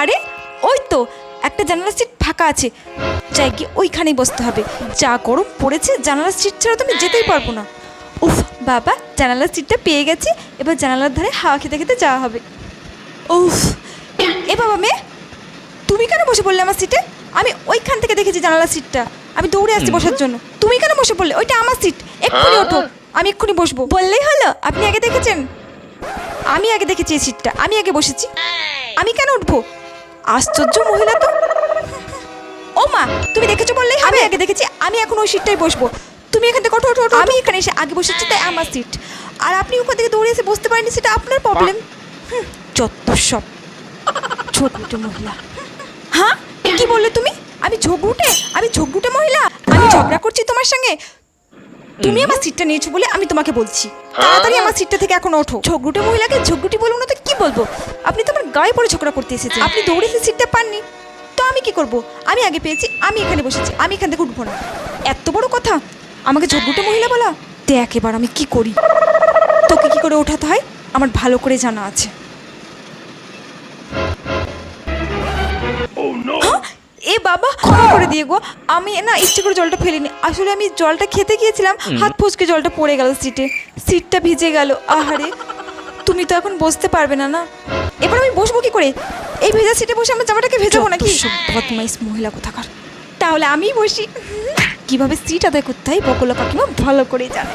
আরে ওই তো একটা জানালার সিট ফাঁকা আছে। যাই গিয়ে ওইখানেই বসতে হবে। যা গরম পড়েছে জানালার সিট ছাড়া তো আমি যেতেই পারব না। উফ বাবা জানালার সিটটা পেয়ে গেছি। এবার জানালার ধারে হাওয়া খেতে খেতে যাওয়া হবে। উফ এ বাবা মেয়ে তুমি কেন বসে পড়লে আমার সিটে আমি ওইখান থেকে দেখেছি জানালার সিটটা আমি দৌড়ে আসছি বসার জন্য। তুমি কেন বসে পড়লে? ওইটা আমার সিট এক্ষুনি ওঠো। আমি এক্ষুনি বসবো। বললেই হলো আপনি আগে দেখেছেন? আমি আগে দেখেছি এই সিটটা আমি আগে বসেছি। আমি কেন উঠবো? আশ্চর্য মহিলা তো। ও মা তুমি দেখেছ বললেই আমি আগে দেখেছি আমি এখন ওই সিটটাই বসবো। তুমি এখান থেকে ওঠো ওঠো। আমি এখানে এসে আগে বসেছি তাই আমার সিট। আর আপনি ওখান থেকে দৌড়ে এসে বসতে পারেননি সেটা আপনার প্রবলেম যত সব ছোট মহিলা। হ্যাঁ কি বললে তুমি? আমি ঝগড়ুটে আমি ঝগড়ুটে মহিলা? আমি ঝগড়া করছি তোমার সঙ্গে? তুমি আমার সিটটা নিয়েছো বলে আমি তোমাকে বলছি। তাড়াতাড়ি আমার সিটটা থেকে এখন ওঠো। ঝগড়ুটে মহিলাকে ঝগড়ুটি বলব না তো কি বলব? আপনি তো আমার গায়ে পড়ে ঝগড়া করতে এসেছেন। আপনি দৌড়ে এসে সিটটা পাননি। তো আমি কি করব? আমি আগে পেয়েছি আমি এখানে বসেছি আমি এখান থেকে উঠবো না। এত বড় কথা? আমাকে ঝগড়ুটে মহিলা বলা? দেখ এবার আমি কি করি। তোকে কি করে ওঠাতে হয়? আমার ভালো করে জানা আছে। হ্যাঁ? এ বাবা ক্ষমা করে দিয়ে গো। আমি না ইচ্ছে করে জলটা ফেলিনি। আসলে আমি জলটা খেতে গিয়েছিলাম হাত ফসকে জলটা পড়ে গেল সিটে। সিটটা ভিজে গেল আহারে। তুমি তো এখন বসতে পারবে না না? এবার আমি বসবো কি করে? এই ভেজা সিটে বসে আমার জামাটাকে ভেজাবো নাকি? বদমাইশ মহিলা কোথাকার। তাহলে আমিই বসি। কীভাবে সিট আদায় করতে হয়? বকলা কাকিমা ভালো করে জানে।